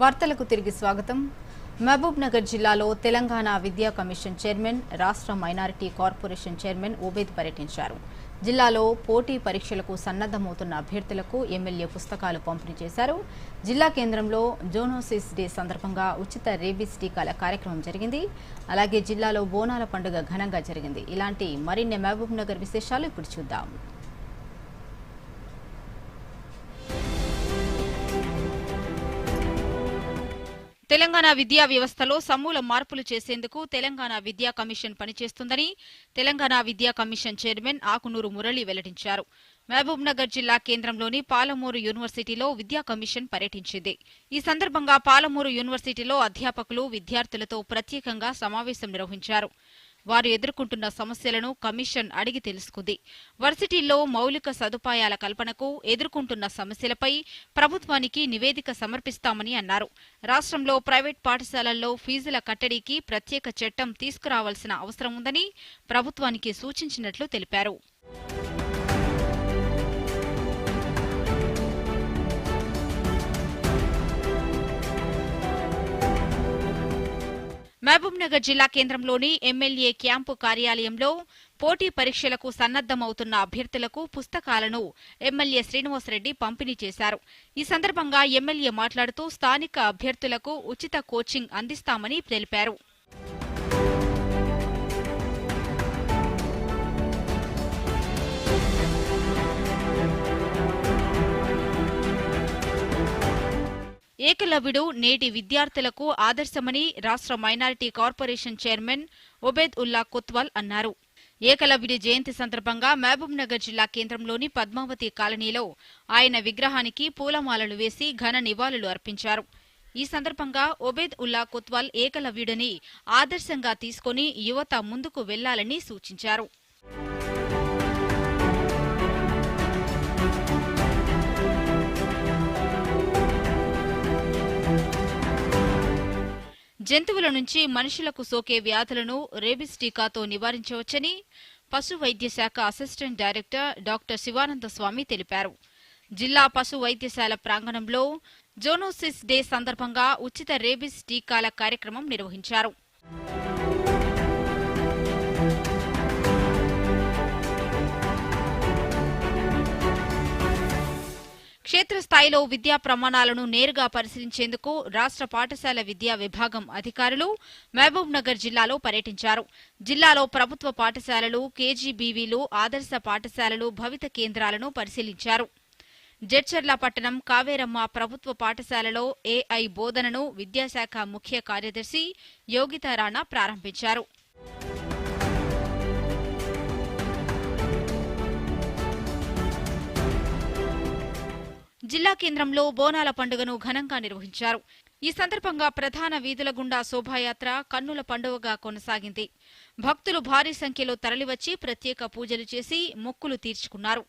వార్తలకు తిరిగి స్వాగతం. మహబూబ్ నగర్ జిల్లాలో తెలంగాణ విద్యా కమిషన్ చైర్మన్ రాష్ట్ర మైనారిటీ కార్పొరేషన్ చైర్మన్ ఉబేద్ పర్యటించారు. జిల్లాలో పోటీ పరీక్షలకు సన్నద్దమవుతున్న అభ్యర్థులకు ఎమ్మెల్యే పుస్తకాలు పంపిణీ చేశారు. జిల్లా కేంద్రంలో జోనోసిస్ డే సందర్భంగా ఉచిత రేబీస్ టీకాల కార్యక్రమం జరిగింది. అలాగే జిల్లాలో బోనాల పండుగ ఘనంగా జరిగింది. ఇలాంటి మరిన్ని మహబూబ్ నగర్ విశేషాలు ఇప్పుడు చూద్దాం. తెలంగాణ విద్యా వ్యవస్థలో సమూల మార్పులు చేసేందుకు తెలంగాణ విద్యా కమిషన్ పనిచేస్తుందని తెలంగాణ విద్యా కమిషన్ చైర్మన్ ఆకునూరు మురళి వెల్లడించారు. మహబూబ్ నగర్ జిల్లా కేంద్రంలోని పాలమూరు యూనివర్సిటీలో విద్యా కమిషన్ పర్యటించింది. ఈ సందర్భంగా పాలమూరు యూనివర్సిటీలో అధ్యాపకులు విద్యార్థులతో ప్రత్యేకంగా సమావేశం నిర్వహించారు. వారు ఎదుర్కొంటున్న సమస్యలను కమిషన్ అడిగి తెలుసుకుంది. వర్సిటీల్లో మౌలిక సదుపాయాల కల్పనకు ఎదుర్కొంటున్న సమస్యలపై ప్రభుత్వానికి నివేదిక సమర్పిస్తామని అన్నారు. రాష్ట్రంలో ప్రైవేట్ పాఠశాలల్లో ఫీజుల కట్టడికి ప్రత్యేక చట్టం తీసుకురావాల్సిన అవసరం ఉందని ప్రభుత్వానికి సూచించినట్లు తెలిపారు. మహబూబ్ నగర్ జిల్లా కేంద్రంలోని ఎమ్మెల్యే క్యాంపు కార్యాలయంలో పోటీ పరీక్షలకు సన్నద్దమవుతున్న అభ్యర్థులకు పుస్తకాలను ఎమ్మెల్యే శ్రీనివాసరెడ్డి పంపిణీ చేశారు. ఈ సందర్భంగా ఎమ్మెల్యే మాట్లాడుతూ స్థానిక అభ్యర్థులకు ఉచిత కోచింగ్ అందిస్తామని తెలిపారు. ఏకలవ్యుడు నేటి విద్యార్థులకు ఆదర్శమని రాష్ట్ర minority corporation chairman Obaid Ulla Kotwal అన్నారు. ఏకలవ్యుడి జయంతి సందర్భంగా మహబూబ్ నగర్ జిల్లా కేంద్రంలోని పద్మావతి కాలనీలో ఆయన విగ్రహానికి పూలమాలలు వేసి ఘన నివాళులు అర్పించారు. ఈ సందర్భంగా ఒబేద్ ఉల్లా కొత్వాల్ ఏకలవ్యుడిని ఆదర్శంగా తీసుకుని యువత ముందుకు వెళ్ళాలని సూచించారు. జంతువుల నుంచి మనుషులకు సోకే వ్యాధులను రేబిస్ టీకాతో నివారించవచ్చని పశు వైద్య శాఖ assistant director doctor Sivananda Swamy తెలిపారు. జిల్లా పశు వైద్యశాల ప్రాంగణంలో జోనోసిస్ డే సందర్భంగా ఉచిత రేబిస్ టీకాల కార్యక్రమం నిర్వహించారు. క్షేత్రస్థాయిలో విద్యా ప్రమాణాలను నేరుగా పరిశీలించేందుకు రాష్ట్ర పాఠశాల విద్యా విభాగం అధికారులు మహబూబ్ నగర్ జిల్లాలో పర్యటించారు. జిల్లాలో ప్రభుత్వ పాఠశాలలు కేజీబీవీలు ఆదర్శ పాఠశాలలు భవిత కేంద్రాలను పరిశీలించారు. జడ్చర్ల పట్టణం కావేరమ్మ ప్రభుత్వ పాఠశాలలో ఏఐ బోధనను విద్యాశాఖ ముఖ్య కార్యదర్శి యోగితారాణా ప్రారంభించారు. జిల్లా కేంద్రంలో బోనాల పండుగను ఘనంగా నిర్వహించారు. ఈ సందర్భంగా ప్రధాన వీధుల గుండా శోభాయాత్ర కన్నుల పండుగగా కొనసాగింది. భక్తులు భారీ సంఖ్యలో తరలివచ్చి ప్రత్యేక పూజలు చేసి మొక్కులు తీర్చుకున్నారు.